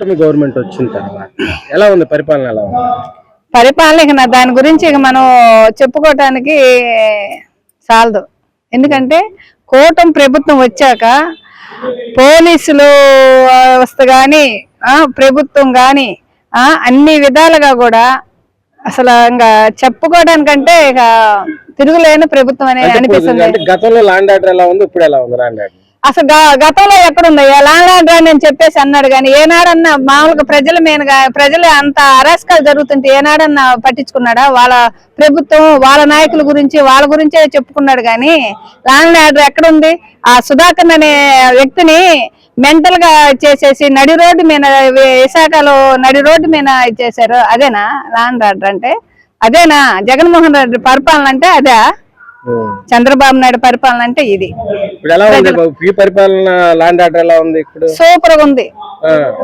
కూటమి గవర్నమెంట్ వచ్చిన తర్వాత ఎలా ఉంది పరిపాలన ఎలా ఉంది? పరిపాలన ఇక దాని గురించి ఇక మనం చెప్పుకోవటానికి చాలదు. ఎందుకంటే కూటమి ప్రభుత్వం వచ్చాక పోలీసులు వ్యవస్థ కానీ ప్రభుత్వం కానీ అన్ని విధాలుగా కూడా అసలు ఇంకా చెప్పుకోవడానికంటే ఇక తిరుగులేని ప్రభుత్వం అని అంటే అనిపిస్తుంది. గతంలో ల్యాండ్ ఆర్డర్ ఎలా ఉంది? ఇప్పుడు ఎలా ఉంది ల్యాండ్ ఆర్డర్ అసలు గ- గతంలో ఎక్కడుందో లాండ్ అని చెప్పేసి అన్నాడు కానీ ఏనాడన్నా మామూలుగా ప్రజల మీద ప్రజలు అంత అరాస్కాలు జరుగుతుంటే ఏనాడన్నా పట్టించుకున్నాడా? వాళ్ళ ప్రభుత్వం వాళ్ళ నాయకుల గురించి వాళ్ళ గురించే చెప్పుకున్నాడు కానీ లాండ్ ఆర్డర్ ఎక్కడుంది? ఆ సుధాకర్ అనే వ్యక్తిని మెంటల్గా చేసేసి నడి రోడ్డు మీద విశాఖలో నడి రోడ్డు మీద చేశారు. అదేనా? లాండ్ ఆర్డర్ అంటే? అదేనా? జగన్మోహన్ రెడ్డి పరిపాలన అంటే అదే? చంద్రబాబు నాయుడు పరిపాలన అంటే ఇది. సూపర్గా ఉంది.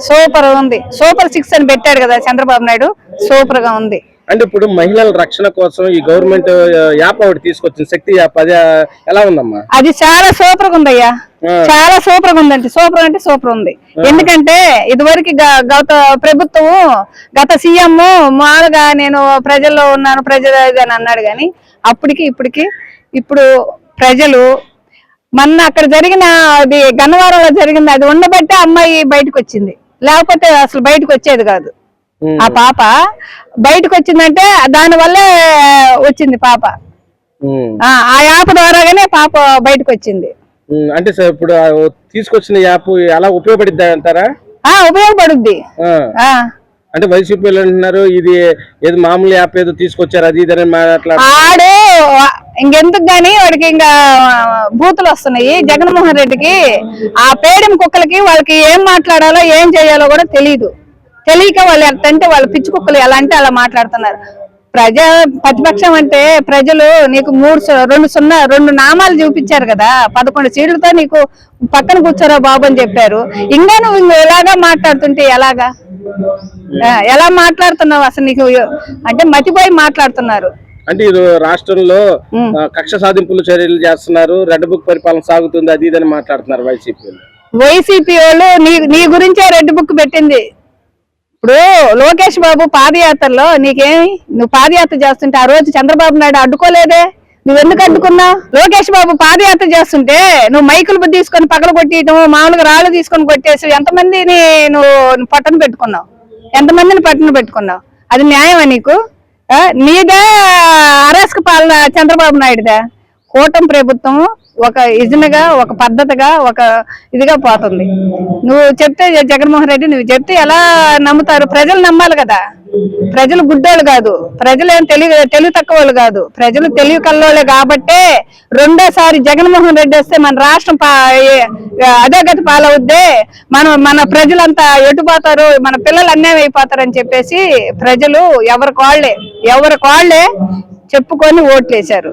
సూపర్ ఉంది సూపర్ సిక్స్ అని పెట్టాడు కదా చంద్రబాబు నాయుడు. సూపర్గా ఉంది. అంటే ఇప్పుడు మహిళల రక్షణ కోసం ఈ గవర్నమెంట్ యాప్ ఒకటి తీసుకొచ్చింది శక్తి యాప్. అది ఎలా ఉందమ్మా? అది చాలా సూపర్గా ఉందయ్యా. చాలా సూపర్గా ఉందంటే సూపర్ అంటే సూపర్ ఉంది. ఎందుకంటే ఇదివరకు గత ప్రభుత్వం గత సీఎం మామూలుగా నేను ప్రజల్లో ఉన్నాను ప్రజలు అని అన్నాడు కానీ అప్పటికి ఇప్పటికి ఇప్పుడు ప్రజలు మొన్న అక్కడ జరిగిన అది గన్నవరంలో జరిగింది అది ఉండబట్టే అమ్మాయి బయటకు వచ్చింది. లేకపోతే అసలు బయటకు వచ్చేది కాదు. ఆ పాప బయటకు వచ్చిందంటే దాని వల్లే వచ్చింది పాప. ఆ యాప్ ద్వారాగానే పాప బయటకు వచ్చింది. అంటే సార్ ఇప్పుడు తీసుకొచ్చిన యాప్ ఎలా ఉపయోగపడిద్దా అంటారా? ఆ ఉపయోగపడుద్ది. అంటే వైసీపీలు అంటున్నారు ఇది ఏదో మామూలు యాప్ ఏదో తీసుకొచ్చారు అది ఇదని మాట్లాడు ఆడు ఇంకెందుకు గాని వాడికి ఇంకా బూతులు వస్తున్నాయి. జగన్మోహన్ రెడ్డికి ఆ పేడిం కుక్కలకి వాళ్ళకి ఏం మాట్లాడాలో ఏం చేయాలో కూడా తెలియదు తెలియక వాళ్ళు అంటే వాళ్ళ పిచ్చి కుక్కలు ఎలా అంటే అలా మాట్లాడుతున్నారు. ప్రజా ప్రతిపక్షం అంటే ప్రజలు నీకు మూడు రెండు సున్నా రెండు నామాలు చూపించారు కదా పదకొండు సీట్లతో నీకు పక్కన కూర్చోరా బాబు అని చెప్పారు. ఇంకా నువ్వు ఇంక ఎలాగా మాట్లాడుతుంటే ఎలాగా? ఎలా మాట్లాడుతున్నావు అసలు నీకు? అంటే మతిపోయి మాట్లాడుతున్నారు. అంటే ఇది రాష్ట్రంలో కక్ష సాధింపులు చర్యలు చేస్తున్నారు రెడ్ బుక్ పరిపాలన సాగుతుంది అది ఇదని మాట్లాడుతున్నారు వైసీపీలు వైసీపీ వాళ్ళు నీ నీ గురించే రెడ్ బుక్ పెట్టింది. ఇప్పుడు లోకేష్ బాబు పాదయాత్రలో నీకేమి? నువ్వు పాదయాత్ర చేస్తుంటే ఆ రోజు చంద్రబాబు నాయుడు అడ్డుకోలేదే? నువ్వు ఎందుకు అడ్డుకున్నావు? లోకేష్ బాబు పాదయాత్ర చేస్తుంటే నువ్వు మైకులు తీసుకొని పగల కొట్టేయటం మామూలుగా రాళ్ళు తీసుకొని కొట్టేసి ఎంతమందిని నువ్వు పట్టణ పెట్టుకున్నావు? ఎంతమందిని పట్టణ పెట్టుకున్నావు? అది న్యాయమా నీకు? నీదే అరెస్క్ పాలన చంద్రబాబు నాయుడుదా. కూటమి ప్రభుత్వం ఒక ఇజనగా ఒక పద్ధతిగా ఒక ఇదిగా పోతుంది. నువ్వు చెప్తే జగన్మోహన్ రెడ్డి నువ్వు చెప్తే ఎలా నమ్ముతారు? ప్రజలు నమ్మాలి కదా. ప్రజలు గుడ్డోళ్ళు కాదు. ప్రజలు ఏం తెలివి తెలివి తక్కువ వాళ్ళు కాదు. ప్రజలు తెలివి కల్లోళ్ళే కాబట్టే రెండోసారి జగన్మోహన్ రెడ్డి వస్తే మన రాష్ట్రం పా అధోగతి పాలవుద్దే. మనం మన ప్రజలంతా ఎటుపోతారు? మన పిల్లలు అన్యాయం అయిపోతారు అని చెప్పేసి ప్రజలు ఎవరి కాళ్ళే ఎవరి కాళ్ళే చెప్పుకొని ఓట్లేశారు.